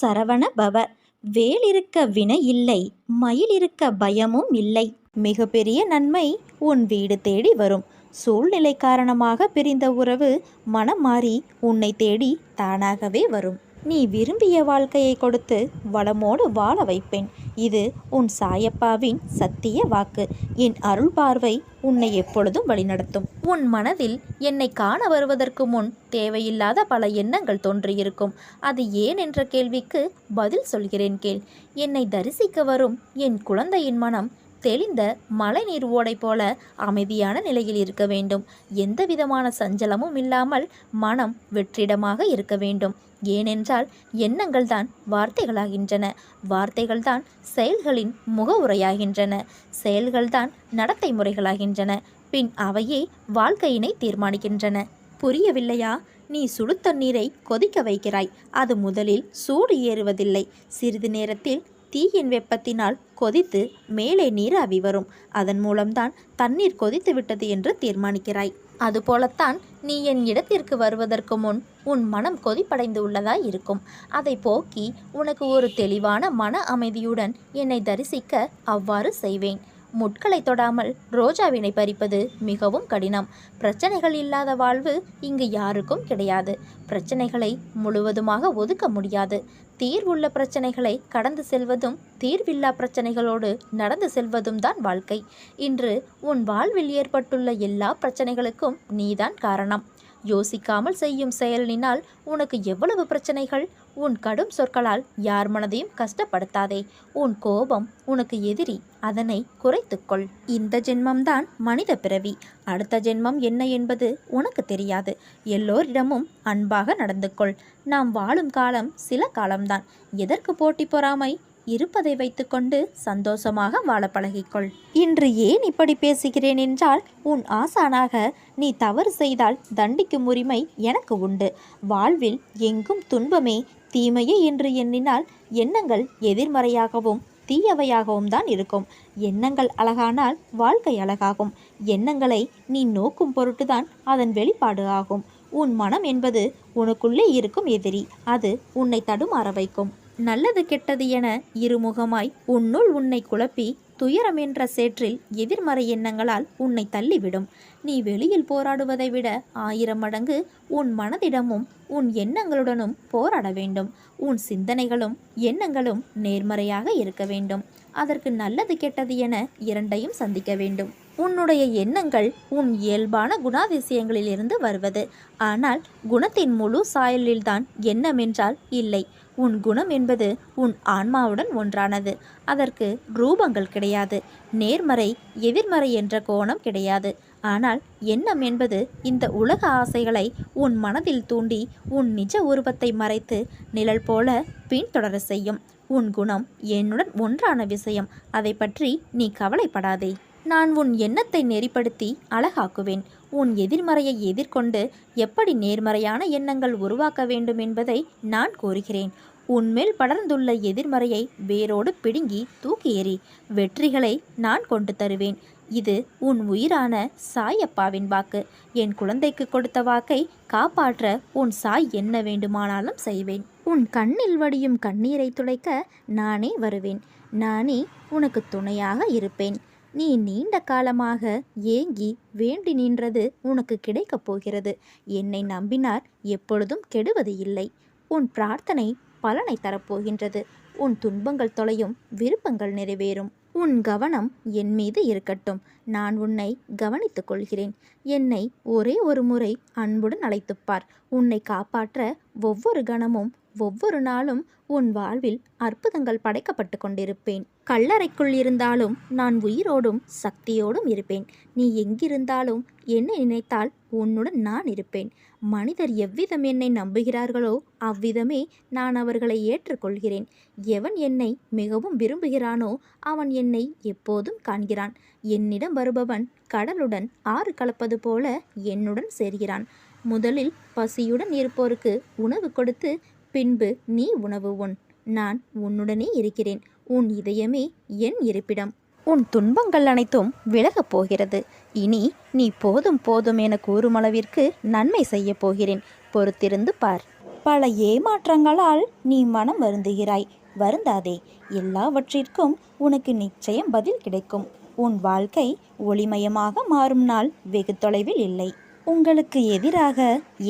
சரவண பவ. வேல் இருக்க வினை இல்லை மயில் இருக்க பயமும் இல்லை. மிகப்பெரிய நன்மை உன் வீடு தேடி வரும். சூழ்நிலை காரணமாக பிரிந்த உறவு மனம் மாறி உன்னை தேடி தானாகவே வரும். நீ விரும்பிய வாழ்க்கையை கொடுத்து வளமோடு வாழ வைப்பேன். இது உன் சாயப்பாவின் சத்திய வாக்கு. என் அருள் பார்வை உன்னை எப்பொழுதும் வழிநடத்தும். உன் மனதில் என்னை காண வருவதற்கு முன் தேவையில்லாத பல எண்ணங்கள் தோன்றியிருக்கும். அது ஏன் என்ற கேள்விக்கு பதில் சொல்கிறேன் கேள். என்னை தரிசிக்க வரும் என் குழந்தையின் மனம் தெளிந்த மழைநீர் ஓடை போல அமைதியான நிலையில் இருக்க வேண்டும். எந்த விதமான சஞ்சலமும் இல்லாமல் மனம் வெற்றிடமாக இருக்க வேண்டும். ஏனென்றால் எண்ணங்கள்தான் வார்த்தைகளாகின்றன. வார்த்தைகள்தான் செயல்களின் முகவுரையாகின்றன. செயல்கள்தான் நடத்தை முறைகளாகின்றன பின் அவையே வாழ்க்கையினை தீர்மானிக்கின்றன. புரியவில்லையா? நீ சுடு தண்ணீரை கொதிக்க வைக்கிறாய். அது முதலில் சூடு ஏறுவதில்லை. சிறிது நேரத்தில் தீயின் வெப்பத்தினால் கொதித்து மேலே நீர் அவி வரும். அதன் மூலம்தான் தண்ணீர் கொதித்து விட்டது என்று தீர்மானிக்கிறாய். அதுபோலத்தான் நீ என் இடத்திற்கு வருவதற்கு முன் உன் மனம் கொதிப்படைந்து உள்ளதாய் இருக்கும். அதை போக்கி உனக்கு ஒரு தெளிவான மன அமைதியுடன் என்னை தரிசிக்க அவ்வாறு செய்வேன். முட்களை தொடாமல் ரோஜாவினை பறிப்பது மிகவும் கடினம். பிரச்சனைகள் இல்லாத வாழ்வு இங்கு யாருக்கும் கிடையாது. பிரச்சனைகளை முழுவதுமாக ஒதுக்க முடியாது. தீர்வுள்ள பிரச்சனைகளை கடந்து செல்வதும் தீர்வில்லா பிரச்சனைகளோடு நடந்து செல்வதும் தான் வாழ்க்கை. இன்று உன் வாழ்வில் ஏற்பட்டுள்ள எல்லா பிரச்சனைகளுக்கும் நீதான் காரணம். யோசிக்காமல் செய்யும் செயலினால் உனக்கு எவ்வளவு பிரச்சனைகள்? உன் கடும் சொற்களால் யார் மனதையும் கஷ்டப்படுத்தாதே. உன் கோபம் உனக்கு எதிரி அதனை குறைத்துக்கொள். இந்த ஜென்மம்தான் மனித பிறவி. அடுத்த ஜென்மம் என்ன என்பது உனக்கு தெரியாது. எல்லோரிடமும் அன்பாக நடந்து கொள் நாம் வாழும் காலம் சில காலம்தான். எதற்கு போட்டி பொறாமை? இருப்பதை வைத்துக்கொண்டு சந்தோஷமாக வாழ பழகிக்கொள். இன்று ஏன் இப்படி பேசுகிறேன் என்றால் உன் ஆசானாக நீ தவறு செய்தால் தண்டிக்கும் உரிமை எனக்கு உண்டு. வாழ்வில் எங்கும் துன்பமே தீமையே என்று எண்ணினால் எண்ணங்கள் எதிர்மறையாகவும் தீயவையாகவும் தான் இருக்கும். எண்ணங்கள் அழகானால் வாழ்க்கை அழகாகும். எண்ணங்களை நீ நோக்கும் பொருட்டுதான் அதன் வெளிப்பாடு ஆகும். உன் மனம் என்பது உனக்குள்ளே இருக்கும் எதிரி. அது உன்னை தடுமாற வைக்கும். நல்லது கெட்டது என இருமுகமாய் உன்னுள் உன்னை குழப்பி துயரம் என்ற சேற்றில் எதிர்மறை எண்ணங்களால் உன்னை தள்ளிவிடும். நீ வெளியில் போராடுவதை விட ஆயிரம் மடங்கு உன் மனதிடமும் உன் எண்ணங்களுடனும் போராட வேண்டும். உன் சிந்தனைகளும் எண்ணங்களும் நேர்மறையாக இருக்க வேண்டும். அதற்கு நல்லது கெட்டது என இரண்டையும் சந்திக்க வேண்டும். உன்னுடைய எண்ணங்கள் உன் இயல்பான குணாதிசயங்களிலிருந்து வருவது. ஆனால் குணத்தின் முழு சாயலில்தான் எண்ணம் என்றால் இல்லை. உன் குணம் என்பது உன் ஆன்மாவுடன் ஒன்றானது. அதற்கு ரூபங்கள் கிடையாது. நேர்மறை எதிர்மறை என்ற கோணம் கிடையாது. ஆனால் எண்ணம் என்பது இந்த உலக ஆசைகளை உன் மனதில் தூண்டி உன் நிஜ உருவத்தை மறைத்து நிழல் போல பின்தொடர செய்யும். உன் குணம் என்னுடன் ஒன்றான விஷயம். அதை பற்றி நீ கவலைப்படாதே. நான் உன் எண்ணத்தை நெறிப்படுத்தி அழகாக்குவேன். உன் எதிர்மறையை எதிர்கொண்டு எப்படி நேர்மறையான எண்ணங்கள் உருவாக்க வேண்டும் என்பதை நான் கூறுகிறேன். உன்மேல் படர்ந்துள்ள எதிர்மறையை வேரோடு பிடுங்கி தூக்கி எறி வெற்றிகளை நான் கொண்டு தருவேன். இது உன் உயிரான சாயப்பாவின் வாக்கு. என் குழந்தைக்கு கொடுத்த வாக்கை காப்பாற்ற உன் சாய் என்ன வேண்டுமானாலும் செய்வேன். உன் கண்ணில் வடியும் கண்ணீரை துளைக்க நானே வருவேன். நானே உனக்கு துணையாக இருப்பேன். நீ நீண்ட காலமாக ஏங்கி வேண்டி நின்றது உனக்கு கிடைக்கப் போகிறது. என்னை நம்பினார் எப்பொழுதும் கெடுவது இல்லை. உன் பிரார்த்தனை பலனை தரப்போகின்றது. உன் துன்பங்கள் தொலையும் விருப்பங்கள் நிறைவேறும். உன் கவனம் என் மீது இருக்கட்டும். நான் உன்னை கவனித்துக் கொள்கிறேன். என்னை ஒரே ஒரு முறை அன்புடன் அழைத்துப்பார் உன்னை காப்பாற்ற ஒவ்வொரு கணமும் ஒவ்வொரு நாளும் உன் வாழ்வில் அற்புதங்கள் படைக்கப்பட்டு கொண்டிருப்பேன். கல்லறைக்குள் இருந்தாலும் நான் உயிரோடும் சக்தியோடும் இருப்பேன். நீ எங்கிருந்தாலும் என்னை நினைத்தால் உன்னுடன் நான் இருப்பேன். மனிதர் எவ்விதம் என்னை நம்புகிறார்களோ அவ்விதமே நான் அவர்களை ஏற்றுக்கொள்கிறேன். எவன் என்னை மிகவும் விரும்புகிறானோ அவன் என்னை எப்போதும் காண்கிறான். என்னிடம் வருபவன் கடலுடன் ஆறு கலப்பது போல என்னுடன் சேர்கிறான். முதலில் பசியுடன் இருப்போருக்கு உணவு கொடுத்து பின்பு நீ உணவு உண். நான் உன்னுடனே இருக்கிறேன். உன் இதயமே என் இருப்பிடம். உன் துன்பங்கள் அனைத்தும் விலகப் போகிறது. இனி நீ போதும் போதும் என கூறும் அளவிற்கு நன்மை செய்யப் போகிறேன். பொறுத்திருந்து பார். பல ஏமாற்றங்களால் நீ மனம் வருந்துகிறாய். வருந்தாதே. எல்லாவற்றிற்கும் உனக்கு நிச்சயம் பதில் கிடைக்கும். உன் வாழ்க்கை ஒளிமயமாக மாறும் நாள் வெகு தொலைவில் இல்லை. உங்களுக்கு எதிராக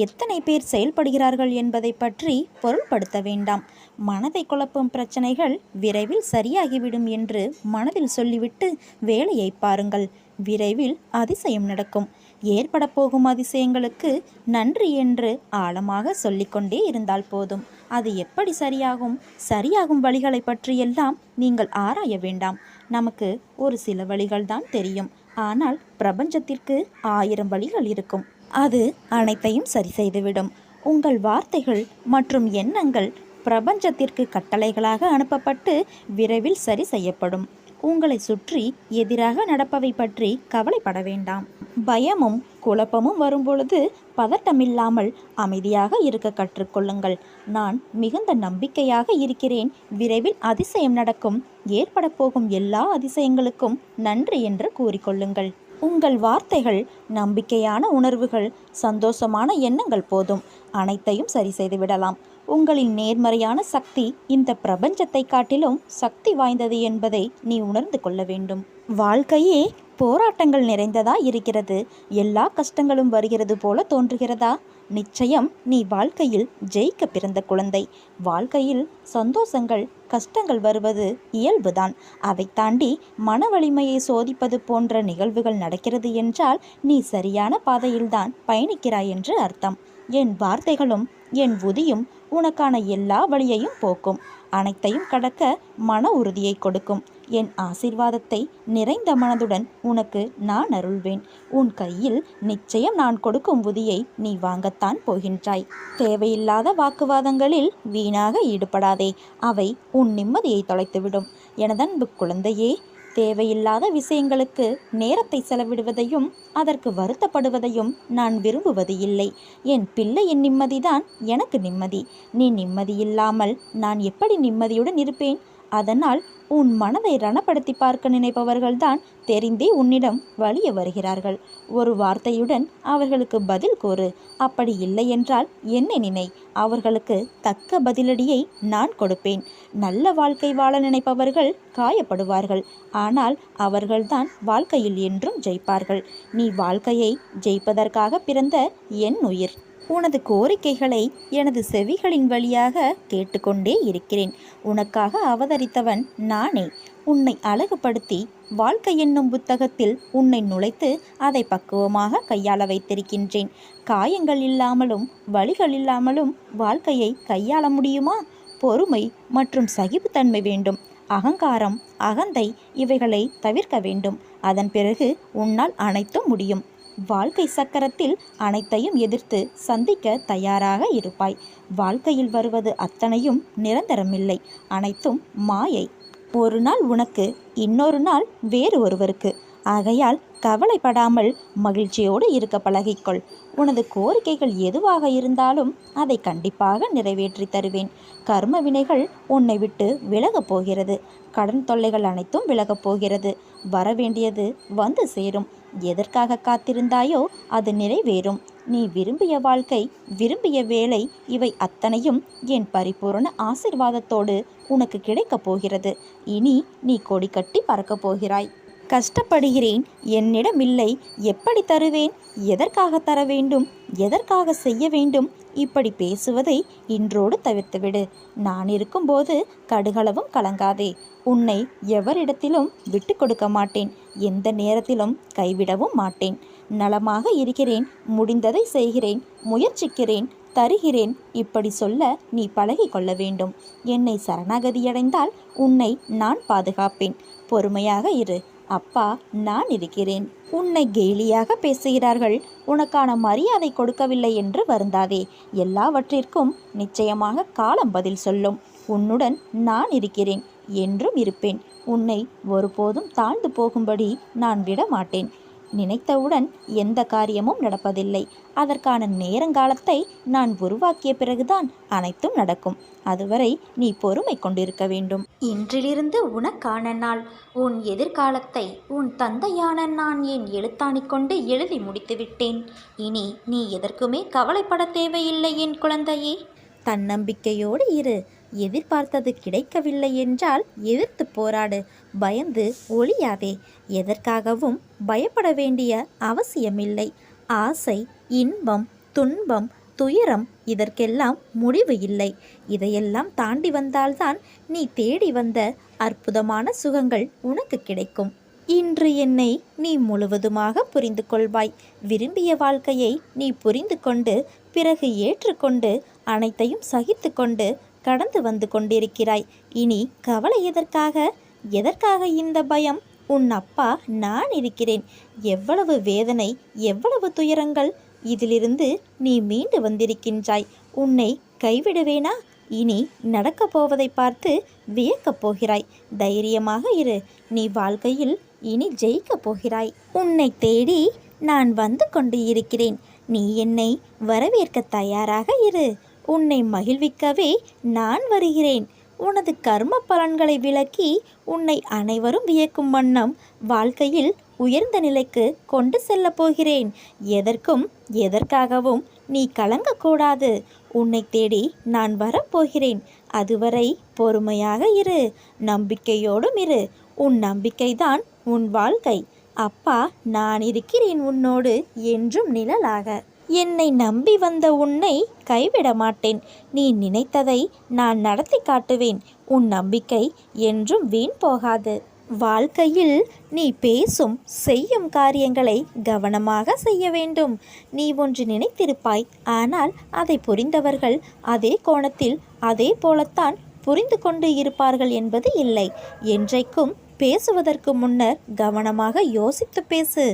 எத்தனை பேர் செயல்படுகிறார்கள் என்பதை பற்றி பொருள்படுத்த வேண்டாம். மனதை குழப்பும் பிரச்சனைகள் விரைவில் சரியாகிவிடும் என்று மனதில் சொல்லிவிட்டு வேலையை பாருங்கள். விரைவில் அதிசயம் நடக்கும். ஏற்பட போகும் அதிசயங்களுக்கு நன்றி என்று ஆழமாக சொல்லிக்கொண்டே இருந்தால் போதும். அது எப்படி சரியாகும்? சரியாகும் வழிகளை பற்றியெல்லாம் நீங்கள் ஆராய வேண்டாம். நமக்கு ஒரு சில வழிகள் தான் தெரியும். ஆனால் பிரபஞ்சத்திற்கு ஆயிரம் வழிகள் இருக்கும். அது அனைத்தையும் சரி செய்துவிடும். உங்கள் வார்த்தைகள் மற்றும் எண்ணங்கள் பிரபஞ்சத்திற்கு கட்டளைகளாக அனுப்பப்பட்டு விரைவில் சரி செய்யப்படும். உங்களை சுற்றி எதிராக நடப்பவை பற்றி கவலைப்பட வேண்டாம். பயமும் குழப்பமும் வரும்பொழுது பதட்டமில்லாமல் அமைதியாக இருக்க கற்றுக்கொள்ளுங்கள். நான் மிகுந்த நம்பிக்கையாக இருக்கிறேன். விரைவில் அதிசயம் நடக்கும். ஏற்படப்போகும் எல்லா அதிசயங்களுக்கும் நன்றி என்று கூறிக்கொள்ளுங்கள். உங்கள் வார்த்தைகள் நம்பிக்கையான உணர்வுகள் சந்தோஷமான எண்ணங்கள் போதும். அனைத்தையும் சரி செய்துவிடலாம் உங்களின் நேர்மறையான சக்தி இந்த பிரபஞ்சத்தை காட்டிலும் சக்தி வாய்ந்தது என்பதை நீ உணர்ந்து கொள்ள வேண்டும். வாழ்க்கையே போராட்டங்கள் நிறைந்ததா இருக்கிறது? எல்லா கஷ்டங்களும் வருகிறது போல தோன்றுகிறதா? நிச்சயம் நீ வாழ்க்கையில் ஜெயிக்க பிறந்த குழந்தை. வாழ்க்கையில் சந்தோஷங்கள் கஷ்டங்கள் வருவது இயல்புதான். அதை தாண்டி மன வலிமையை சோதிப்பது போன்ற நிகழ்வுகள் நடக்கிறது என்றால் நீ சரியான பாதையில்தான் பயணிக்கிறாய் என்று அர்த்தம். என் வார்த்தைகளும் என் உதியும் உனக்கான எல்லா வழியையும் போக்கும். அனைத்தையும் கடக்க மன உறுதியை கொடுக்கும். என் ஆசிர்வாதத்தை நிறைந்த மனதுடன் உனக்கு நான் அருள்வேன். உன் கையில் நிச்சயம் நான் கொடுக்கும் உதியை நீ வாங்கத்தான் போகின்றாய். தேவையில்லாத வாக்குவாதங்களில் வீணாக ஈடுபடாதே. அவை உன் நிம்மதியை தொலைத்துவிடும். எனதன்பு குழந்தையே தேவையில்லாத விஷயங்களுக்கு நேரத்தை செலவிடுவதையும் அதற்கு வருத்தப்படுவதையும் நான் விரும்புவது இல்லை. என் பிள்ளையின் நிம்மதிதான் எனக்கு நிம்மதி. நீ நிம்மதியில்லாமல் நான் எப்படி நிம்மதியுடன் இருப்பேன்? அதனால் உன் மனதை ரணப்படுத்தி பார்க்க நினைப்பவர்கள்தான் தெரிந்தே உன்னிடம் வலிய வருகிறார்கள். ஒரு வார்த்தையுடன் அவர்களுக்கு பதில் கூறு. அப்படி இல்லை என்றால் என்னை நினை. அவர்களுக்கு தக்க பதிலடியை நான் கொடுப்பேன். நல்ல வாழ்க்கை வாழ நினைப்பவர்கள் காயப்படுவார்கள். ஆனால் அவர்கள்தான் வாழ்க்கையில் என்றும் ஜெயிப்பார்கள். நீ வாழ்க்கையை ஜெயிப்பதற்காக பிறந்த என் உயிர். உனது கோரிக்கைகளை எனது செவிகளின் வழியாக கேட்டுக்கொண்டே இருக்கிறேன். உனக்காக அவதரித்தவன் நானே. உன்னை அழகுபடுத்தி வாழ்க்கை என்னும் புத்தகத்தில் உன்னை நுழைத்து அதை பக்குவமாக கையாள வைத்திருக்கின்றேன். காயங்கள் இல்லாமலும் வழிகள் இல்லாமலும் வாழ்க்கையை கையாள முடியுமா? பொறுமை மற்றும் சகிப்புத்தன்மை வேண்டும். அகங்காரம் அகந்தை இவைகளை தவிர்க்க வேண்டும். அதன் பிறகு உன்னால் அனைத்தும் முடியும். வாழ்க்கை சக்கரத்தில் அனைத்தையும் எதிர்த்து சந்திக்க தயாராக இருப்பாய். வாழ்க்கையில் வருவது அத்தனையும் நிரந்தரமில்லை. அனைத்தும் மாயை. ஒரு நாள் உனக்கு இன்னொரு நாள் வேறு ஒருவருக்கு. ஆகையால் கவலைப்படாமல் மகிழ்ச்சியோடு இருக்க பழகிக்கொள். உனது கோரிக்கைகள் எதுவாக இருந்தாலும் அதை கண்டிப்பாக நிறைவேற்றி தருவேன். கர்ம வினைகள் உன்னை விட்டு விலகப் போகிறது. கடன் தொல்லைகள் அனைத்தும் விலகப் போகிறது. வரவேண்டியது வந்து சேரும். எதற்காக காத்திருந்தாயோ அது நிறைவேறும். நீ விரும்பிய வாழ்க்கை விரும்பிய வேலை இவை அத்தனையும் என் பரிபூரண ஆசிர்வாதத்தோடு உனக்கு கிடைக்கப் போகிறது. இனி நீ கொடி கட்டி பறக்கப் போகிறாய். கஷ்டப்படுகிறேன் என்னிடம் இல்லை எப்படி தருவேன்? எதற்காக தர வேண்டும்? எதற்காக செய்ய வேண்டும்? இப்படி பேசுவதை இன்றோடு தவிர்த்துவிடு. நான் இருக்கும்போது கடுகளவும் கலங்காதே. உன்னை எவரிடத்திலும் விட்டு கொடுக்க மாட்டேன். எந்த நேரத்திலும் கைவிடவும் மாட்டேன். நலமாக இருக்கிறேன். முடிந்ததை செய்கிறேன். முயற்சிக்கிறேன். தருகிறேன். இப்படி சொல்ல நீ பழகி கொள்ள வேண்டும். என்னை சரணாகதியடைந்தால் உன்னை நான் பாதுகாப்பேன். பொறுமையாக இரு. அப்பா நான் இருக்கிறேன். உன்னை கேலியாக பேசுகிறார்கள். உனக்கான மரியாதை கொடுக்கவில்லை என்று வருந்தாதே. எல்லாவற்றிற்கும் நிச்சயமாக காலம் பதில் சொல்லும். உன்னுடன் நான் இருக்கிறேன். என்றும் இருப்பேன். உன்னை ஒருபோதும் தாழ்ந்து போகும்படி நான் விட மாட்டேன் நினைத்தவுடன் எந்த காரியமும் நடப்பதில்லை. அதற்கான நேரங்காலத்தை நான் உருவாக்கிய பிறகுதான் அனைத்தும் நடக்கும். அதுவரை நீ பொறுமை கொண்டிருக்க வேண்டும். இன்றிலிருந்து உனக்கான நாள். உன் எதிர்காலத்தை உன் தந்தையான நான் என் எழுத்தாணி கொண்டு எழுதி முடித்துவிட்டேன் இனி நீ எதற்குமே கவலைப்பட தேவையில்லை என் குழந்தையே. தன்னம்பிக்கையோடு இரு. எதிர்பார்த்தது கிடைக்கவில்லை என்றால் எதிர்த்து போராடு பயந்து ஒளியாதே எதற்காகவும் பயப்பட வேண்டிய அவசியமில்லை. ஆசை இன்பம் துன்பம் துயரம் இதற்கெல்லாம் முடிவு இல்லை. இதையெல்லாம் தாண்டி வந்தால்தான் நீ தேடி வந்த அற்புதமான சுகங்கள் உனக்கு கிடைக்கும். இன்று என்னை நீ முழுவதுமாக புரிந்து கொள்வாய். விரும்பிய வாழ்க்கையை நீ புரிந்து கொண்டு பிறகு ஏற்றுக்கொண்டு அனைத்தையும் சகித்து கொண்டு கடந்து வந்து கொண்டிருக்கிறாய். இனி கவலை எதற்காக? எதற்காக இந்த பயம்? உன் அப்பா நான் இருக்கிறேன். எவ்வளவு வேதனை எவ்வளவு துயரங்கள். இதிலிருந்து நீ மீண்டு வந்திருக்கின்றாய். உன்னை கைவிடுவேனா? இனி நடக்கப் போவதை பார்த்து வியக்கப் போகிறாய். தைரியமாக இரு. நீ வாழ்க்கையில் இனி ஜெயிக்கப் போகிறாய். உன்னை தேடி நான் வந்து கொண்டு இருக்கிறேன். நீ என்னை வரவேற்க தயாராக இரு. உன்னை மகிழ்விக்கவே நான் வருகிறேன். உனது கர்ம பலன்களை விளக்கி உன்னை அனைவரும் வியக்கும் வண்ணம் வாழ்க்கையில் உயர்ந்த நிலைக்கு கொண்டு செல்லப் போகிறேன். எதற்கும் எதற்காகவும் நீ கலங்கக்கூடாது. உன்னை தேடி நான் வரப்போகிறேன். அதுவரை பொறுமையாக இரு. நம்பிக்கையோடும் இரு. உன் நம்பிக்கைதான் உன் வாழ்க்கை. அப்பா நான் இருக்கிறேன் உன்னோடு என்றும் நிழலாக. என்னை நம்பி வந்த உன்னை கைவிட மாட்டேன். நீ நினைத்ததை நான் நடத்தி காட்டுவேன். உன் நம்பிக்கை என்றும் வீண் போகாது. வாழ்க்கையில் நீ பேசும் செய்யும் காரியங்களை கவனமாக செய்ய வேண்டும். நீ ஒன்று நினைத்திருப்பாய். ஆனால் அதை புரிந்தவர்கள் அதே கோணத்தில் அதே போலத்தான் புரிந்து கொண்டு இருப்பார்கள் என்பது இல்லை. என்றைக்கும் பேசுவதற்கு முன்னர் கவனமாக யோசித்து பேசு.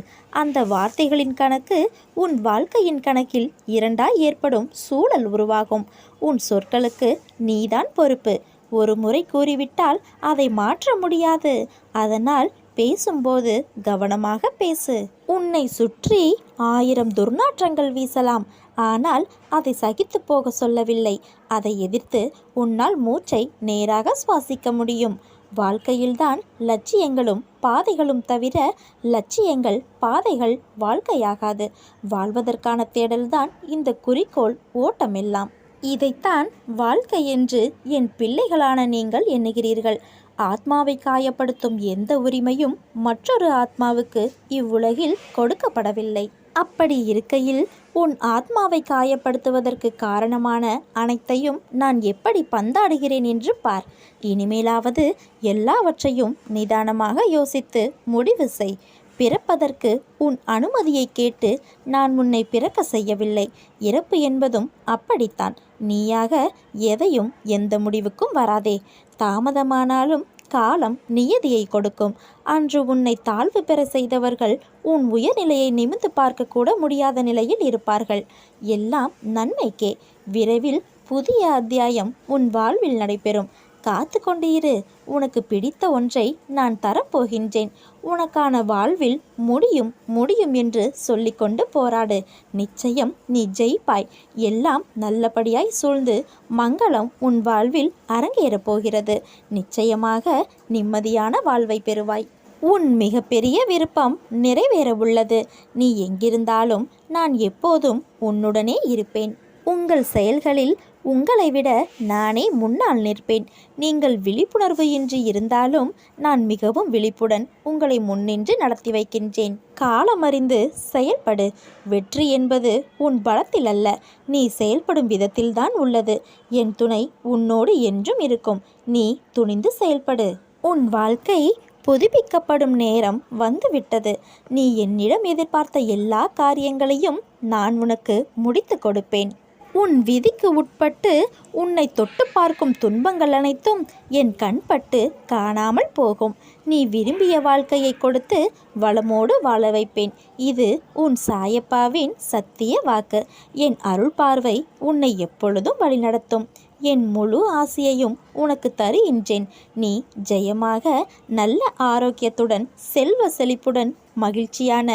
அந்த வார்த்தைகளின் கணக்கு உன் வாழ்க்கையின் கணக்கில் இரண்டாய் ஏற்படும் சூழல் உருவாகும். உன் சொற்களுக்கு நீதான் பொறுப்பு. ஒரு முறை கூறிவிட்டால் அதை மாற்ற முடியாது. அதனால் பேசும்போது கவனமாக பேசு. உன்னை சுற்றி ஆயிரம் துர்நாற்றங்கள் வீசலாம். ஆனால் அதை சகித்து போக சொல்லவில்லை. அதை எதிர்த்து உன்னால் மூச்சை நேராக சுவாசிக்க முடியும். வாழ்க்கையில்தான் லட்சியங்களும் பாதைகளும் தவிர லட்சியங்கள் பாதைகள் வாழ்க்கையாகாது. வாழ்வதற்கான தேடல்தான் இந்த குறிக்கோள் ஓட்டமெல்லாம். இதைத்தான் வாழ்க்கை என்று என் பிள்ளைகளான நீங்கள் எண்ணுகிறீர்கள். ஆத்மாவை காயப்படுத்தும் எந்த உரிமையும் மற்றொரு ஆத்மாவுக்கு இவ்வுலகில் கொடுக்கப்படவில்லை. அப்படி இருக்கையில் உன் ஆத்மாவை காயப்படுத்துவதற்கு காரணமான அனைத்தையும் நான் எப்படி பந்தாடுகிறேன் என்று பார். இனிமேலாவது எல்லாவற்றையும் நிதானமாக யோசித்து முடிவு செய். பிறப்பதற்கு உன் அனுமதியை கேட்டு நான் உன்னை பிறக்க செய்யவில்லை. இறப்பு என்பதும் அப்படித்தான். நீயாக எதையும் எந்த முடிவுக்கும் வராதே. தாமதமானாலும் காலம் நியதியை கொடுக்கும். அன்று உன்னை தாழ்வு பெற செய்தவர்கள் உன் உயர்நிலையை நிமிந்து பார்க்க கூட முடியாத நிலையில் இருப்பார்கள். எல்லாம் நன்மைக்கே. விரைவில் புதிய அத்தியாயம் உன் வாழ்வில் நடைபெறும். காத்து கொண்டிரு இரு. உனக்கு பிடித்த ஒன்றை நான் தரப்போகின்றேன். உனக்கான வாழ்வில் முடியும் முடியும் என்று சொல்லிக்கொண்டு போராடு. நிச்சயம் நீ ஜெயிப்பாய். எல்லாம் நல்லபடியாய் சூழ்ந்து மங்களம் உன் வாழ்வில் அரங்கேறப் போகிறது. நிச்சயமாக நிம்மதியான வாழ்வை பெறுவாய். உன் மிகப்பெரிய விருப்பம் நிறைவேற உள்ளது நீ எங்கிருந்தாலும் நான் எப்போதும் உன்னுடனே இருப்பேன். உங்கள் செயல்களில் உங்களை விட நானே முன்னால் நிற்பேன். நீங்கள் விழிப்புணர்வு இன்றி இருந்தாலும் நான் மிகவும் விழிப்புடன் உங்களை முன்னின்று நடத்தி வைக்கின்றேன். காலமறிந்து செயல்படு. வெற்றி என்பது உன் பலத்தில் அல்ல. நீ செயல்படும் விதத்தில்தான் உள்ளது. என் துணை உன்னோடு என்றும் இருக்கும். நீ துணிந்து செயல்படு. உன் வாழ்க்கை புதுப்பிக்கப்படும் நேரம் வந்துவிட்டது. நீ என்னிடம் எதிர்பார்த்த எல்லா காரியங்களையும் நான் உனக்கு முடித்து கொடுப்பேன். உன் விதிக்கு உட்பட்டு உன்னை தொட்டு பார்க்கும் துன்பங்கள் அனைத்தும் என் கண்பட்டு காணாமல் போகும். நீ விரும்பிய வாழ்க்கையை கொடுத்து வளமோடு வாழ வைப்பேன். இது உன் சாயப்பாவின் சத்திய வாக்கு. என் அருள் பார்வை உன்னை எப்பொழுதும் வழிநடத்தும். என் முழு ஆசையையும் உனக்கு தருகின்றேன். நீ ஜெயமாக நல்ல ஆரோக்கியத்துடன் செல்வ செழிப்புடன் மகிழ்ச்சியான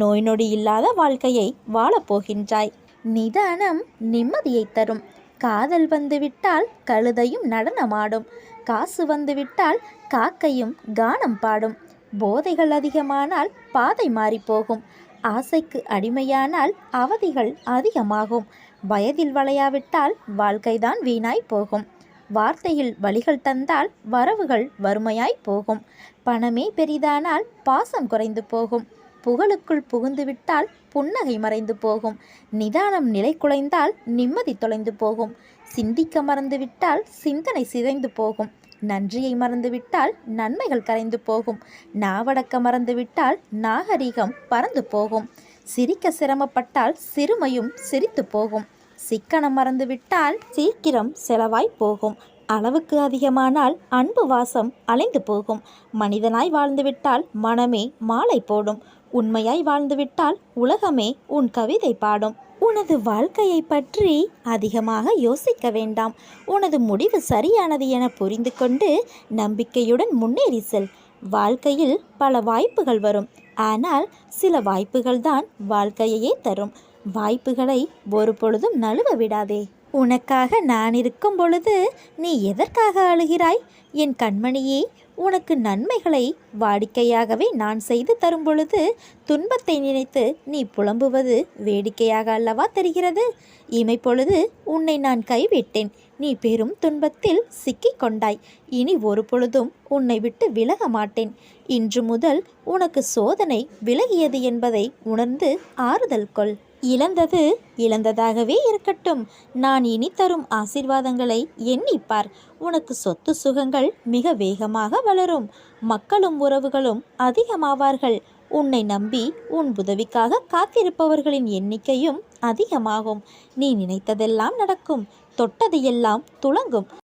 நோய் நொடி இல்லாத வாழ்க்கையை வாழப்போகின்றாய். நிதானம் நிம்மதியை தரும். காதல் வந்துவிட்டால் கழுதையும் நடனமாடும். காசு வந்துவிட்டால் காக்கையும் கானம் பாடும். போதைகள் அதிகமானால் பாதை மாறிப்போகும் ஆசைக்கு அடிமையானால் அவதிகள் அதிகமாகும். வயதில் வளையாவிட்டால் வாழ்க்கைதான் வீணாய் போகும். வார்த்தையில் வழிகள் தந்தால் வரவுகள் வறுமையாய் போகும். பணமே பெரிதானால் பாசம் குறைந்து போகும். புகழுக்குள் புகுந்துவிட்டால் புன்னகை மறைந்து போகும். நிதானம் நிலை குலைந்தால் நிம்மதி தொலைந்து போகும். சிந்திக்க மறந்துவிட்டால் சிந்தனை சிதைந்து போகும். நன்றியை மறந்துவிட்டால் நன்மைகள் கரைந்து போகும். நாவடக்க மறந்துவிட்டால் நாகரிகம் பறந்து போகும். சிரிக்க சிரமப்பட்டால் சிறுமையும் சிரித்து போகும். சிக்கனம் மறந்துவிட்டால் சீக்கிரம் செலவாய் போகும். அளவுக்கு அதிகமானால் அன்பு வாசம் அலைந்து போகும். மனிதனாய் வாழ்ந்துவிட்டால் மனமே மாலை போடும். உண்மையாய் வாழ்ந்துவிட்டால் உலகமே உன் கவிதை பாடும். உனது வாழ்க்கையை பற்றி அதிகமாக யோசிக்க வேண்டாம். உனது முடிவு சரியானது என புரிந்து கொண்டு நம்பிக்கையுடன் முன்னேறி செல். வாழ்க்கையில் பல வாய்ப்புகள் வரும். ஆனால் சில வாய்ப்புகள்தான் வாழ்க்கையையே தரும். வாய்ப்புகளை ஒரு பொழுதும் நழுவ விடாதே. உனக்காக நான் இருக்கும் பொழுது நீ எதற்காக அழுகிறாய்? என் கண்மணியே உனக்கு நன்மைகளை வாடிக்கையாகவே நான் செய்து தரும் பொழுது துன்பத்தை நினைத்து நீ புலம்புவது வேடிக்கையாக அல்லவா தெரிகிறது? இமைப்பொழுது உன்னை நான் கைவிட்டேன். நீ பெரும் துன்பத்தில் சிக்கிக் கொண்டாய். இனி ஒரு பொழுதும் உன்னை விட்டு விலக மாட்டேன். இன்று முதல் உனக்கு சோதனை விலகியது என்பதை உணர்ந்து ஆறுதல் கொள். இழந்தது இழந்ததாகவே இருக்கட்டும். நான் இனி தரும் ஆசீர்வாதங்களை எண்ணிப்பார். உனக்கு சொத்து சுகங்கள் மிக வேகமாக வளரும். மக்களும் உறவுகளும் அதிகமாவார்கள். உன்னை நம்பி உன் உதவிக்காக காத்திருப்பவர்களின் எண்ணிக்கையும் அதிகமாகும். நீ நினைத்ததெல்லாம் நடக்கும். தொட்டது எல்லாம் துளங்கும்.